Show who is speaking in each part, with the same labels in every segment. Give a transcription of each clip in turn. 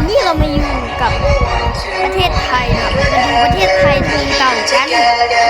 Speaker 1: วันนี้เรามาอยู่กับประเทศไทยนะครับมาดูประเทศไทยทางเก่ากัน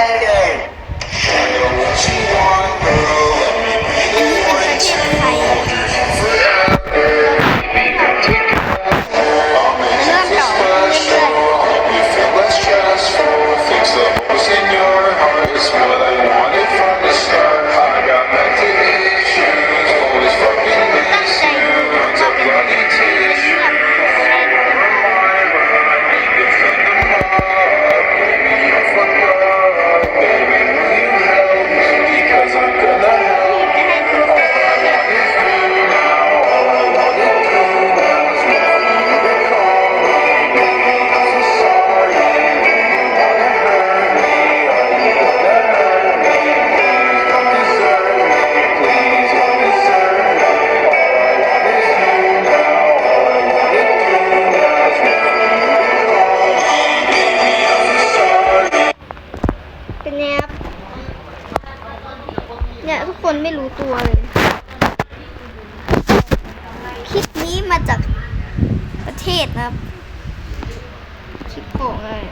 Speaker 1: เนี่ยทุกคนไม่รู้ตัวเลย คลิปนี้มาจากประเทศนะครับ คลิปโกงเลย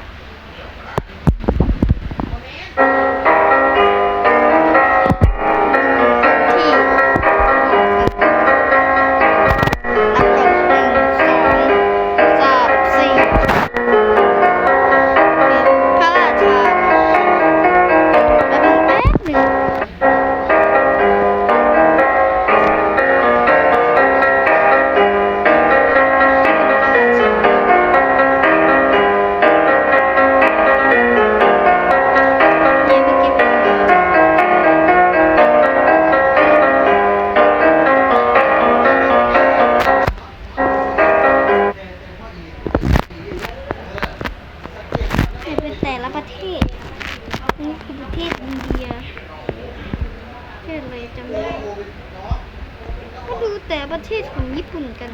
Speaker 1: นี่คือประเทศอินเดียประเทศอะไรจำไม่ได้ก็ดูแต่ประเทศของญี่ปุ่นกัน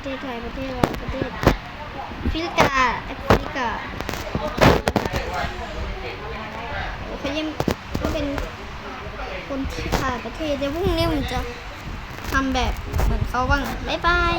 Speaker 1: ประเทศไทยประเทศเราประเทศแอฟริกาแอฟริกาเขายังก็เป็นคนที่พาประเทศเดี๋ยวพรุ่งนี้ผมจะทำแบบเหมือนเขาบ้างบ๊ายบาย